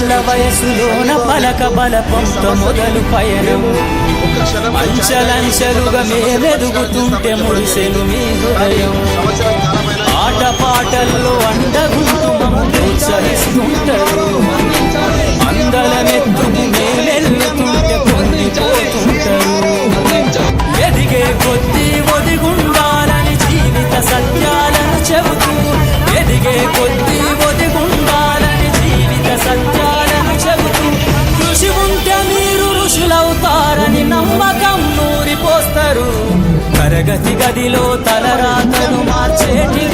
చిన్న వయసులోన పలక బలపంతో మొదలు పయనం. అంచలంచలుగా మేమెదుగుతుంటే మురిసెను మీ హృదయం. ఆట పాటల్లో అండగు నూరిపోస్తారు తరగతి గదిలో తలరాతను మార్చేటి